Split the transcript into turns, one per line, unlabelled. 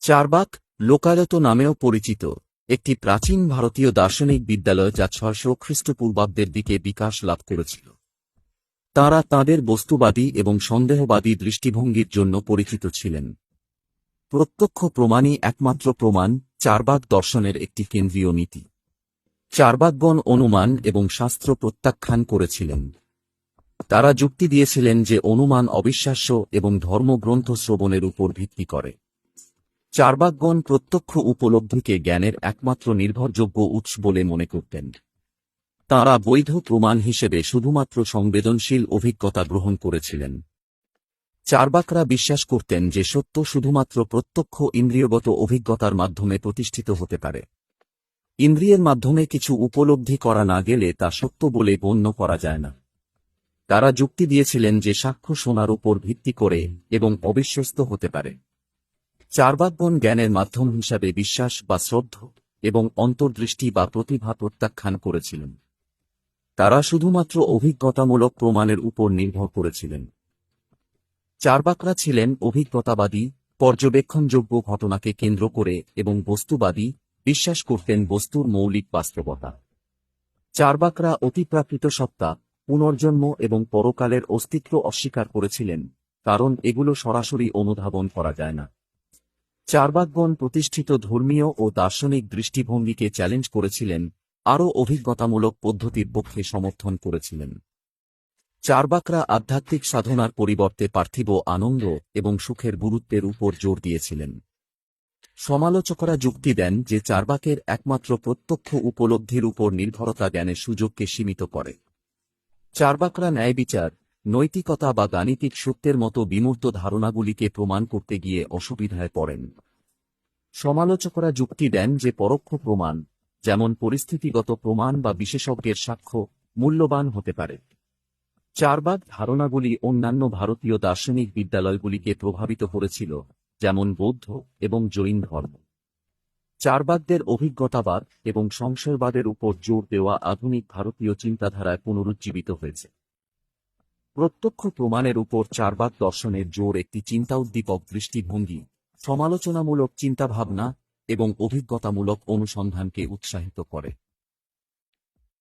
চারবাক লোকায়ত নামেও পরিচিত, একটি প্রাচীন ভারতীয় দার্শনিক বিদ্যালয় যা ছয়শো খ্রিস্টপূর্বাব্দের দিকে বিকাশ লাভ করেছিল। তাঁরা তাঁদের বস্তুবাদী এবং সন্দেহবাদী দৃষ্টিভঙ্গির জন্য পরিচিত ছিলেন। প্রত্যক্ষ প্রমাণই একমাত্র প্রমাণ, চারবাক দর্শনের একটি কেন্দ্রীয় নীতি। চারবাকগণ অনুমান এবং শাস্ত্র প্রত্যাখ্যান করেছিলেন। তারা যুক্তি দিয়েছিলেন যে অনুমান অবিশ্বাস্য এবং ধর্মগ্রন্থ শ্রবণের উপর ভিত্তি করে। চারবাকগণ প্রত্যক্ষ উপলব্ধিকে জ্ঞানের একমাত্র নির্ভরযোগ্য উৎস বলে মনে করতেন। তাঁরা বৈধ প্রমাণ হিসেবে শুধুমাত্র সংবেদনশীল অভিজ্ঞতা গ্রহণ করেছিলেন। চারবাকরা বিশ্বাস করতেন যে সত্য শুধুমাত্র প্রত্যক্ষ ইন্দ্রিয়গত অভিজ্ঞতার মাধ্যমে প্রতিষ্ঠিত হতে পারে। ইন্দ্রিয়ের মাধ্যমে কিছু উপলব্ধি করা না গেলে তা সত্য বলে গণ্য করা যায় না। তারা যুক্তি দিয়েছিলেন যে সাক্ষ্য শোনার উপর ভিত্তি করে এবং অবিশ্বস্ত হতে পারে। চারবাকগণ জ্ঞানের মাধ্যম হিসাবে বিশ্বাস বা শ্রদ্ধ এবং অন্তর্দৃষ্টি বা প্রতিভা প্রত্যাখ্যান করেছিলেন। তারা শুধুমাত্র অভিজ্ঞতামূলক প্রমাণের উপর নির্ভর করেছিলেন। চারবাকরা ছিলেন অভিজ্ঞতাবাদী, পর্যবেক্ষণযোগ্য ঘটনাকে কেন্দ্র করে এবং বস্তুবাদী, বিশ্বাস করতেন বস্তুর মৌলিক বাস্তবতা। চারবাকরা অতিপ্রাকৃত সত্তা, পুনর্জন্ম এবং পরকালের অস্তিত্ব অস্বীকার করেছিলেন, কারণ এগুলো সরাসরি অনুধাবন করা যায় না। চারবাকগণ প্রতিষ্ঠিত ধর্মীয় ও দার্শনিক দৃষ্টিভঙ্গিকে চ্যালেঞ্জ করেছিলেন, আরও অভিজ্ঞতামূলক পদ্ধতির পক্ষে সমর্থন করেছিলেন। চারবাকরা আধ্যাত্মিক সাধনার পরিবর্তে পার্থিব আনন্দ এবং সুখের গুরুত্বের উপর জোর দিয়েছিলেন। সমালোচকরা যুক্তি দেন যে চারবাকের একমাত্র প্রত্যক্ষ উপলব্ধির উপর নির্ভরতা জ্ঞানের সুযোগকে সীমিত করে। চারবাকরা ন্যায় বিচার নৈতিকতা বা গাণিতিক সত্যের মতো বিমূর্ত ধারণাগুলিকে প্রমাণ করতে গিয়ে অসুবিধায় পড়েন। সমালোচকরা যুক্তি দেন যে পরোক্ষ প্রমাণ, যেমন পরিস্থিতিগত প্রমাণ বা বিশেষজ্ঞের সাক্ষ্য, মূল্যবান হতে পারে। চারবাক ধারণাগুলি অন্যান্য ভারতীয় দার্শনিক বিদ্যালয়গুলিকে প্রভাবিত করেছিল, যেমন বৌদ্ধ এবং জৈন ধর্ম। চারবাকদের অভিজ্ঞতাবাদ এবং সংশয়বাদের উপর জোর দেওয়া আধুনিক ভারতীয় চিন্তাধারায় পুনরুজ্জীবিত হয়েছে। প্রত্যক্ষ প্রমাণের উপর চারবাক দর্শনের জোর একটি চিন্তা উদ্দীপক দৃষ্টিভঙ্গি, সমালোচনামূলক চিন্তাভাবনা এবং অভিজ্ঞতামূলক অনুসন্ধানকে উৎসাহিত করে।